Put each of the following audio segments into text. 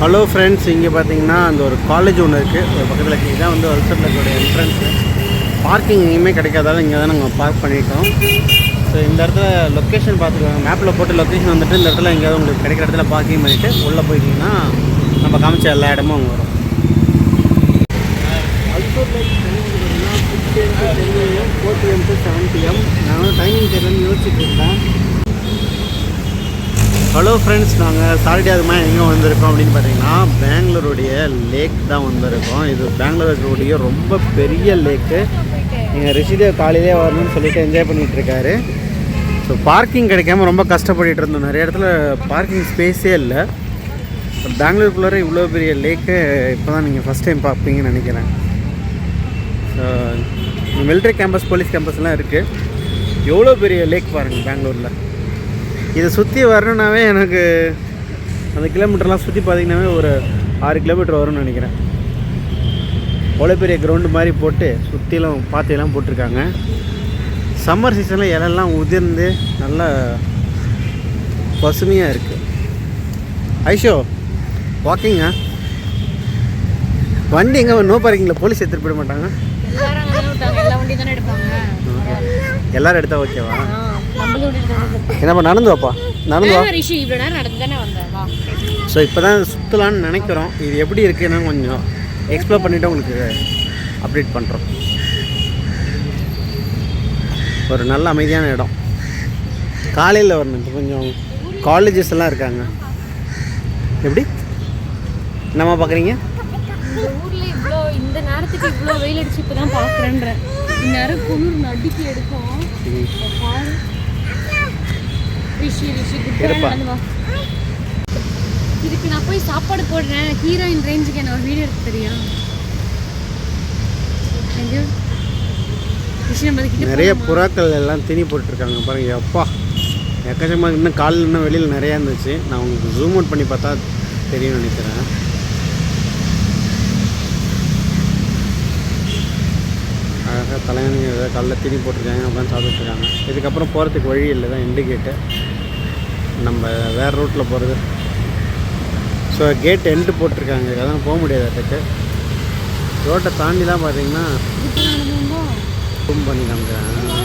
Hello friends இங்கே பார்த்தீங்கன்னா அந்த ஒரு காலேஜ் ஒன்று இருக்குது ஒரு பக்கத்தில் இருக்குது இதான் வந்து வல்சர் இருக்கக்கூடிய என்ட்ரன்ஸு பார்க்கிங் எங்கேயுமே கிடைக்காதால இங்கே தான் நாங்கள் பார்க் பண்ணிட்டோம் ஸோ இந்த இடத்துல லொக்கேஷன் பார்த்துக்கோங்க. மேப்பில் போட்டு லொக்கேஷன் வந்துட்டு இந்த இடத்துல எங்கேயாவது உங்களுக்கு கிடைக்கிற இடத்துல பார்க்கிங் பண்ணிவிட்டு உள்ளே போயிட்டீங்கன்னா நம்ம காமிச்ச எல்லா இடமும் அங்கே வரும். Four PM to seven PM நான் வந்து டைமிங் தெரியலன்னு யோசிச்சுட்டு இருந்தேன். ஹலோ ஃப்ரெண்ட்ஸ் நாங்கள் சாட்டர்டே அதுமா எங்கே வந்திருக்கோம் அப்படின்னு பார்த்தீங்கன்னா பெங்களூருடைய லேக் தான் வந்திருக்கோம். இது பெங்களூருடைய ரொம்ப பெரிய லேக்கு எங்கள் ரிஷிதேவ் காலையிலே வரணும்னு சொல்லிட்டு என்ஜாய் பண்ணிகிட்டு இருக்காரு. ஸோ பார்க்கிங் கிடைக்காம ரொம்ப கஷ்டப்பட்டுட்டு இருந்தோம். நிறைய இடத்துல பார்க்கிங் ஸ்பேஸே இல்லை. பெங்களூருக்குள்ளார இவ்வளோ பெரிய லேக்கு இப்போ தான் நீங்கள் ஃபஸ்ட் டைம் பார்ப்பீங்கன்னு நினைக்கிறேன். ஸோ மிலிட்ரி கேம்பஸ் போலீஸ் கேம்பஸ்லாம் இருக்குது எவ்வளோ பெரிய லேக் பாருங்கள் பெங்களூரில்? இதை சுற்றி வரணுன்னாவே எனக்கு அந்த கிலோமீட்டர்லாம் சுற்றி பார்த்தீங்கன்னாவே ஒரு ஆறு கிலோமீட்டர் வரும்னு நினைக்கிறேன். அவ்வளோ பெரிய கிரவுண்டு மாதிரி போட்டு சுற்றிலும் பாத்தியெல்லாம் போட்டிருக்காங்க. சம்மர் சீசனில் இலெல்லாம் உதிர்ந்து நல்லா பசுமையாக இருக்குது ஐஷோ வாக்கிங்கா வண்டி எங்கே நோ பார்க்கிங்கில் போலீஸ் எடுத்துகிட்டு போயிட மாட்டாங்க? எல்லாரும் அங்கே தானே விட்டாங்க. எல்லா வண்டியும் தானே எடுப்பாங்க. எல்லாரும் எடுத்தா ஓகேவா என்னப்பா நடந்து வாப்பா நடந்து வா. ரிஷி இவ்வளோ நேரம் நடந்து தானே வந்தேன். வா. ஸோ இப்போ தான் சுற்றலான்னு நினைக்கிறோம். இது எப்படி இருக்குன்னு கொஞ்சம் எக்ஸ்ப்ளோர் பண்ணிவிட்டு உங்களுக்கு அப்டேட் பண்ணுறோம் ஒரு நல்ல அமைதியான இடம். காலையில் வரணும். இப்போ கொஞ்சம் காலேஜஸ் எல்லாம் இருக்காங்க. எப்படி? என்னம்மா பார்க்குறீங்க? இந்த நேரத்துக்கு இவ்வளோ வெயில் அடிச்சு இப்போ தான் பார்க்குறேன்றேன். இந்நேரம் குளிர் நடுக்கி எடுக்கும். ரிஷி ரிஷி இதுக்கு நான் போய் சாப்பாடு போடுறேன். ஹீரோயின் ரேஞ்சுக்கு என்ன ஒரு வீடியோ எடுத்து தெரியும். நிறைய புறாக்கள் எல்லாம் திணி போட்டுருக்காங்க பாருங்க அப்பா எக்கச்சக்கமாக இன்னும் காலில் இன்னும் வெளியில் நிறையா இருந்துச்சு. நான் உங்களுக்கு ஜூம் அவுட் பண்ணி பார்த்தா தெரியும்னு நினைக்கிறேன். அழகாக தலைவனுங்க காலைல திணி போட்டிருக்காங்க. அப்படின்னு சாப்பிட்டுருக்காங்க இதுக்கப்புறம் போகிறதுக்கு வழி இல்லை தான் இண்டிகேட்டு நம்ம வேறு ரூட்டில் போகிறது ஸோ கேட் எண்டு போட்டிருக்காங்க. அதான் போக முடியாது அதுக்கு. ரோட்டை தாண்டிலாம் பார்த்தீங்கன்னா இப்போ நடந்து ஜூம் பண்ணி காமிக்கிறேன்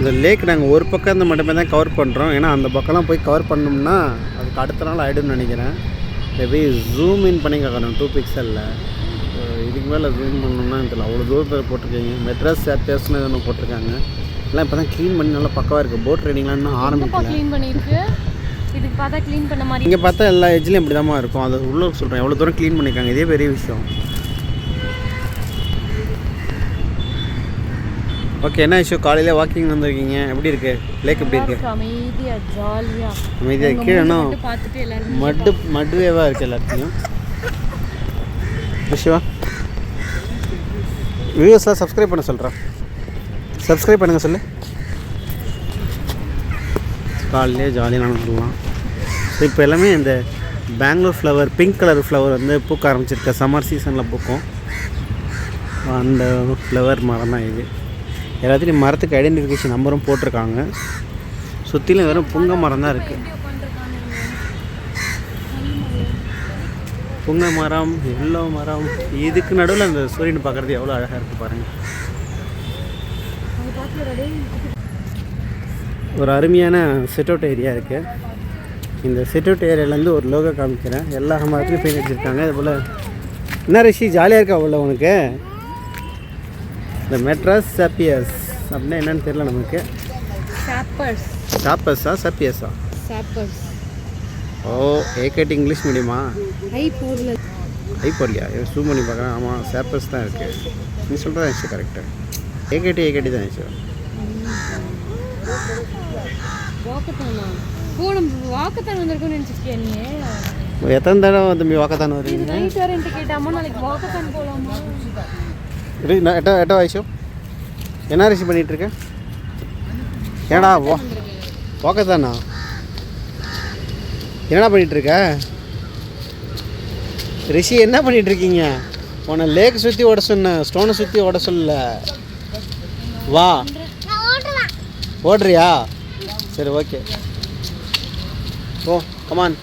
இந்த லேக் நாங்கள் ஒரு பக்கம் இந்த மட்டுமே தான் கவர் பண்ணுறோம் ஏன்னா அந்த பக்கம்லாம் போய் கவர் பண்ணோம்னா அதுக்கு அடுத்த நாள் ஆகிடும்னு நினைக்கிறேன். மேபி ஜூம் இன் பண்ணி கேட்கணும் டூ பிக்சலில் இதுக்கு மேலே ஜூம் பண்ணணும்னா தெரியல. அவ்வளோ தூரத்தில் போட்டிருக்கீங்க. மெட்ராஸ் பேர்ஸ்னு ஒன்று போட்டிருக்காங்க. எல்லாம் இப்போ தான் க்ளீன் பண்ணி நல்லா பக்கவாக இருக்குது போட் ரைடிங்லாம் இன்னும் ஆரம்பிக்கல. க்ளீன் பண்ணியிருக்கு? இதுக்கு பார்த்தா க்ளீன் பண்ண மாதிரி இங்கே பார்த்தா எல்லா எஜ்லேயும் இப்படி தான் இருக்கும். அது உள்ளே சொல்கிறேன் எவ்வளோ தூரம் க்ளீன் பண்ணியிருக்காங்க. இதே பெரிய விஷயம். ஓகே என்ன இஷ்யூ காலையில் வாக்கிங் வந்திருக்கீங்க. எப்படி இருக்கு? லேக் எப்படி இருக்கு? இருக்கு, அமைதியா ஜாலியா அமைதியாக கீழேனா மட்டும் பார்த்துட்டு எல்லாரும் மட்டு மடுவேவாக இருக்குது எல்லாத்தையும் விஷயவா வியூவர்ஸ்லாம் சப்ஸ்கிரைப் பண்ண சொல்கிறேன் சப்ஸ்கிரைப் பண்ணுங்கள் சொல்லு. காலையிலே ஜாலியாக நடந்துடலாம் ஸோ இப்போ எல்லாமே இந்த Bangalore flower pink colour flower வந்து பூக்க ஆரம்பிச்சிருக்க. சம்மர் சீசனில் பூக்கும். அந்த ஃப்ளவர் மரம் தான் இது. எல்லாத்துலேயும் மரத்துக்கு ஐடென்டிஃபிகேஷன் நம்பரும் போட்டிருக்காங்க. சுற்றிலும் வெறும் புங்க மரம் தான் இருக்குது புங்க மரம் எல்லோ மரம் இதுக்கு நடுவில் அந்த சூரியன் பார்க்குறது எவ்வளோ அழகாக இருக்குது பாருங்கள் ஒரு அருமையான செட்டவுட் ஏரியா இருக்குது இந்த செட்டவுட் ஏரியாலேருந்து ஒரு லோகோ காமிக்கிறேன். எல்லா மரத்துலையும் பெயிண்ட் அடிச்சிருக்காங்க. அதுபோல் என்ன ரிஷி ஜாலியாக இருக்கா உள்ள உனக்கு? இந்த மெட்ராஸ் சாப்பியஸ் அப்படின்னா என்னன்னு தெரியல நமக்கு. சாப்பர்ஸ் சாப்பஸா சப்பியஸா சாப்பர்ஸ் ஓ ஏகேடி இங்கிலீஷ் மீடியமா? ஹை போர்ல ஐ போடலையா? ஜூம் பண்ணி பார்க்குறேன் ஆமாம் சாப்பஸ் தான் இருக்குது நீ சொல்கிறதா விஷயம் கரெக்டு ஏகேடி ஏகேடி தான் வாக்கத்தானா வந்திருக்கோம்னு நினச்சிருக்கியா நீ? எத்தனை தடவை தம்பி வாக்கத்தான் வருவீங்க நைட் வரேன்ட்டு கேட்டாமா? நாளைக்கு வாக்கத்தான் போகலாமா எட்ட எட்ட வயசு என்ன ரிஷி பண்ணிட்டு இருக்க ஏடா வா போக்க தானா என்னடா பண்ணிகிட்ருக்க? ரிஷி என்ன பண்ணிகிட்ருக்கீங்க? உன்னை லேக் சுற்றி ஓட சொன்னேன் ஸ்டோனை சுற்றி ஓட சொல்லல. வா. ஓடுறியா? சரி ஓகே ஓ கமான்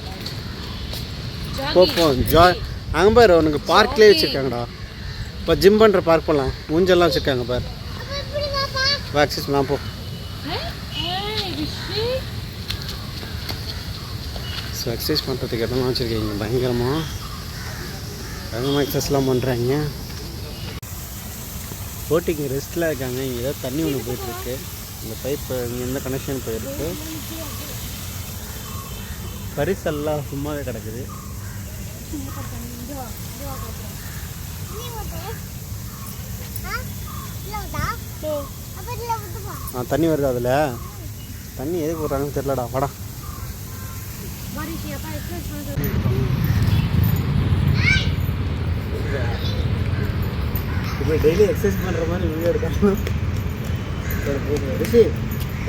போ போ ஜாய் அங்கே பாரு உனக்கு பார்க்லேயே வச்சுருக்காங்கடா. இப்போ ஜிம் பண்ணுற பார்க் போகலாம் ஊஞ்சல்லாம் வச்சுருக்காங்க பார். வேக்சிஸ் நான் போ. ஸோ எக்ஸசைஸ் பண்ணுறதுக்கு இடம்லாம் வச்சுருக்கீங்க பயங்கரமாக பயங்கரமாக எக்ஸசைஸ்லாம் பண்ணுறாங்க போட்டிங்க ரெஸ்ட்டில் இருக்காங்க. இங்கே ஏதோ தண்ணி ஒன்று போயிட்டுருக்கு. இந்த பைப் இங்கே எந்த கனெக்ஷன் போயிருக்கு? பரிசெல்லாம் சும்மாவே கிடக்குது. ஆ தண்ணி வருது அதில்? தண்ணி எதுக்கு போடுறாங்கன்னு தெரிலடா வாடா. இப்போ டெய்லி எக்ஸசைஸ் பண்ணுற மாதிரி வீடியோ எடுக்கணும். ரிஷி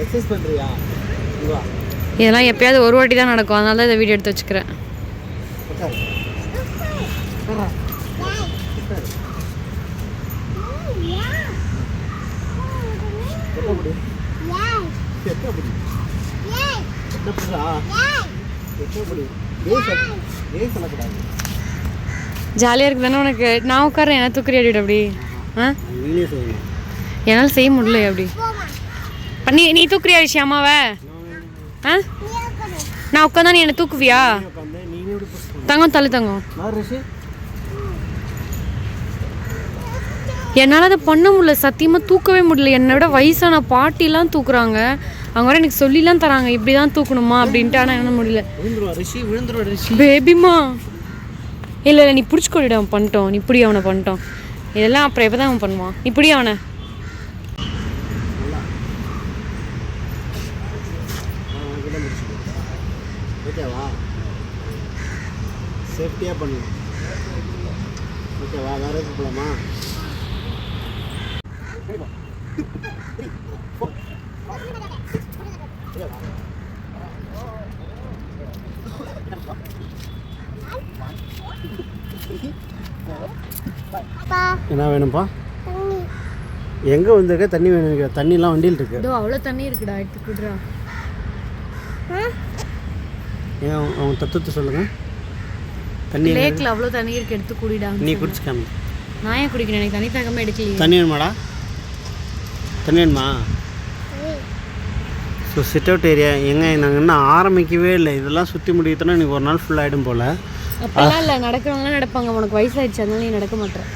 எக்ஸசைஸ் பண்ணுறியா வா. இதெல்லாம் எப்பயாவது ஒரு வாட்டி தான் நடக்கும். அதனால தான் இதை வீடியோ எடுத்து வச்சுக்கிறேன். சொல்லக்கூடாது. ஜாலியாக இருக்குது தானே உனக்கு? நான் உட்காரேன் என்ன தூக்குறியாடி அப்படி. ஆ. என்னால் செய்ய முடியல அப்படி. பண்ணி நீ தூக்குறியா விஷயமாவ ஆ? நான் உட்காந்தா நீ என்னை தூக்குவியா? நீ. தங்கம் தள்ளு தங்கம் நான் ரிஷி என்னால் அதை பண்ண முடியல. சத்தியமாக தூக்கவே முடியல. என்னை விட வயசான பாட்டிலாம் தூக்குறாங்க. அவங்க வர எனக்கு சொல்லிலாம் தராங்க. இப்படி தான் தூக்கணுமா அப்படின்ட்டு. ஆனால் என்ன முடியல. பேபிமா இல்லை இல்லை நீ பிடிச்சிக்கொடிட அவன் பண்ணிட்டோம் நீ இப்படி அவனை பண்ணிட்டோம் இதெல்லாம் அப்புறம் எப்போ தான் அவன் பண்ணுவான்? இப்படி அவனை. ஓகேவா? சேஃப்டியாக பண்ணு. ஓகேவா? வேற எதுக்கு போகலாமா என்ன வேணும்ப்பா? எங்கே வந்திருக்க? தண்ணி வேணும் தண்ணிலாம் வண்டியில் இருக்கு. இதோ அவ்வளோ தண்ணி இருக்குடா எடுத்து குடுறா. ஏன் அவங்க- அவங்க தத்துவத்தை சொல்லுங்க. தண்ணி லேக்கில் அவ்வளோ தண்ணி இருக்கு எடுத்து குடிடா நீ குடிச்சு காமி நான் ஏன் குடிக்கிறேன்? எனக்கு தண்ணி தகமே எடுக்கலையே. தண்ணி வேணுமாடா? தண்ணி வேணுமா? ஸோ சிட் அவுட் ஏரியா எங்கே நாங்கள் இன்னும் ஆரம்பிக்கவே இல்லை. இதெல்லாம் சுற்றி முடியுதுன்னா எனக்கு ஒரு நாள் ஃபுல் ஆகிடும் போல். அப்பெல்லாம் இல்லை நடக்கிறவங்களாம் நடப்பாங்க. உனக்கு வயசாயிடுச்சு அதனால நீ நடக்க மாட்டேன்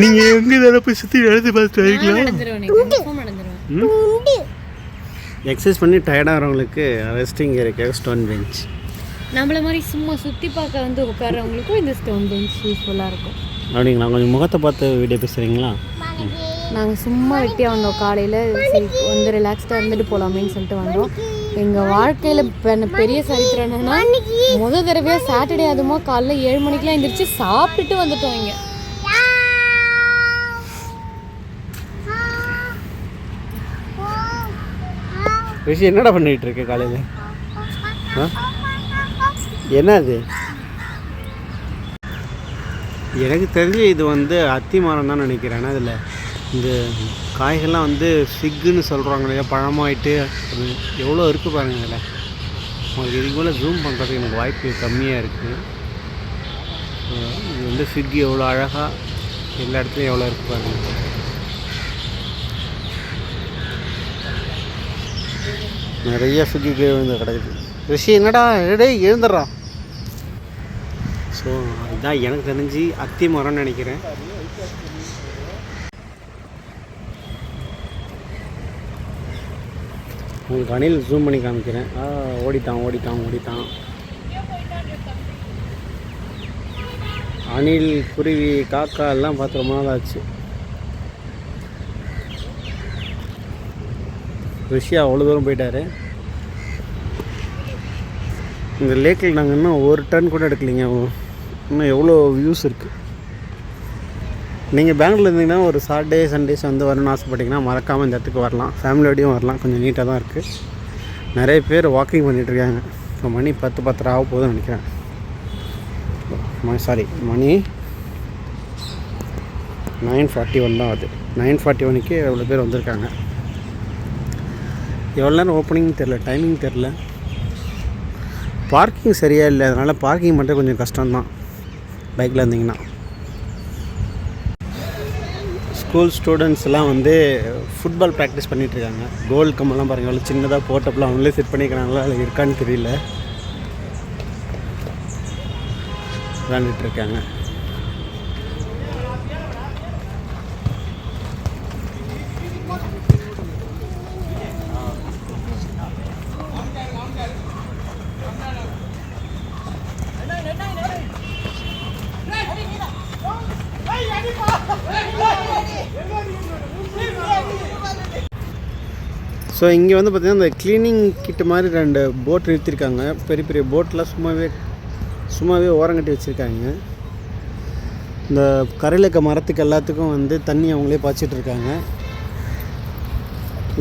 நீங்கள் எங்கே இதெல்லாம் போய் சுற்றி எழுதி பார்த்து நடந்துருவேன் எக்ஸசைஸ் பண்ணி டயர்டாகிறவங்களுக்கு ரெஸ்டிங் இருக்கு ஸ்டோன் பெஞ்ச் நம்மள மாதிரி சும்மா சுற்றி பார்க்க வந்து உட்கார்றவங்களுக்கும் இந்த ஸ்டோன் பெஞ்ச் யூஸ்ஃபுல்லாக இருக்கும். அப்படிங்களா? கொஞ்சம் முகத்தை பார்த்து வீடியோ பேசுகிறீங்களா நாங்கள் சும்மா வெட்டியாக வந்தோம். காலையில் சரி வந்து ரிலாக்ஸ்டாக இருந்துட்டு போகலாமேன்னு சொல்லிட்டு வந்தோம். எங்கள் வாழ்க்கையில் பெரிய சரித்திரம் என்னன்னா முத தடவையாக சாட்டர்டே அதுமா காலைல ஏழு மணிக்கெலாம் எந்திரிச்சு சாப்பிட்டுட்டு வந்துட்டோம் இங்கே. ரிஷி என்னடா பண்ணிகிட்டு இருக்க காலையில்? ஆ? என்ன அது எனக்கு தெரிஞ்சு இது வந்து அத்தி மரம் தான் நினைக்கிறேன். ஏன்னா இதில்? இந்த காய்கள்லாம் வந்து ஃபிக்குன்னு சொல்கிறாங்க இல்லையா? பழமாயிட்டு அது எவ்வளோ இருக்குது பாருங்க இதில். உங்களுக்கு இதுக்கு மேலே ஜூம் பண்ணுறதுக்கு எனக்கு வாய்ப்பு கம்மியாக இருக்குது இது வந்து ஃபிக் எவ்வளோ அழகாக எல்லா இடத்துலையும் எவ்வளோ இருக்குது பாருங்கள் நிறைய ஃபிக்கு கீழே விழுந்து கிடக்குது. ரிஷி என்னடா டேய் எழுந்துடுறா. ஸோ அதுதான் எனக்கு தெரிஞ்சு அத்தி மரம்னு நினைக்கிறேன். உங்களுக்கு அணில் ஜூம் பண்ணி காமிக்கிறேன். ஆ ஓடிட்டான் ஓடிட்டான் ஓடிட்டான். அணில் குருவி காக்கா எல்லாம் பார்த்து ரொம்ப நாள் ஆச்சு ரிஷி அவ்வளோ தூரம் போயிட்டார். இந்த லேக்கில் நாங்கள் இன்னும் ஒரு டன் கூட எடுக்கலைங்க. இன்னும் எவ்வளோ வியூஸ் இருக்குது நீங்கள் பெங்களூர் இருந்தீங்கன்னா ஒரு சாட்டர்டே சண்டேஸ் வந்து வரணும்னு ஆசைப்பட்டிங்கன்னா மறக்காமல் இந்த இடத்துக்கு வரலாம். ஃபேமிலியோடையும் வரலாம். கொஞ்சம் நீட்டாக தான் இருக்குது நிறைய பேர் வாக்கிங் பண்ணிகிட்ருக்காங்க இப்போ மணி பத்து பத்தரை ஆக போகுதுன்னு நினைக்கிறேன். சாரி மணி நைன் ஃபார்ட்டி ஒன் தான் ஆகுது. நைன் ஃபார்ட்டி ஒனுக்கே எவ்வளோ பேர் வந்திருக்காங்க? எவ்வளோ நேரம் ஓப்பனிங் தெரில டைமிங் தெரில பார்க்கிங் சரியாக இல்லை அதனால் பார்க்கிங் மட்டும் கொஞ்சம் கஷ்டம்தான். பைக்கில் இருந்தீங்கன்னா. ஸ்கூல் ஸ்டூடெண்ட்ஸ்லாம் வந்து ஃபுட்பால் ப்ராக்டிஸ் பண்ணிகிட்ருக்காங்க கோல் கம்பெல்லாம் பாருங்கள் எவ்வளோ சின்னதாக போட்டப்பெல்லாம் அவங்களே செட் பண்ணிக்கிறாங்களா அதில் இருக்கான்னு தெரியல. விளாண்டுட்ருக்காங்க ஸோ இங்கே வந்து பார்த்திங்கன்னா இந்த க்ளீனிங் கிட்ட மாதிரி ரெண்டு போட் நிறுத்திருக்காங்க பெரிய பெரிய போட்லாம் சும்மாவே சும்மாவே ஓரங்கட்டி வச்சுருக்காங்க. இந்த கரையில் இருக்க மரத்துக்கு எல்லாத்துக்கும் வந்து தண்ணி அவங்களே பாய்ச்சிட்டு இருக்காங்க.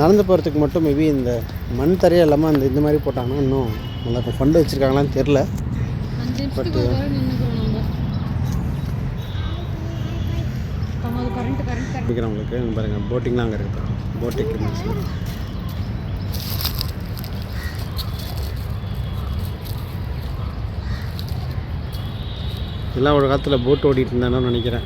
நடந்து போகிறதுக்கு மட்டும் மேபி இந்த மண் தரையே இல்லாமல் அந்த இந்த மாதிரி போட்டாங்கன்னா இன்னும் நல்லா ஃபண்டு வச்சுருக்காங்களான்னு தெரில பிடிக்கிறவங்களுக்கு இங்க பாருங்கள் போட்டிங்லாம் அங்கே இருக்குது போட் எல்லாம் ஒரு காலத்தில் போட் ஓட்டிகிட்டு இருந்தானு நினைக்கிறேன்.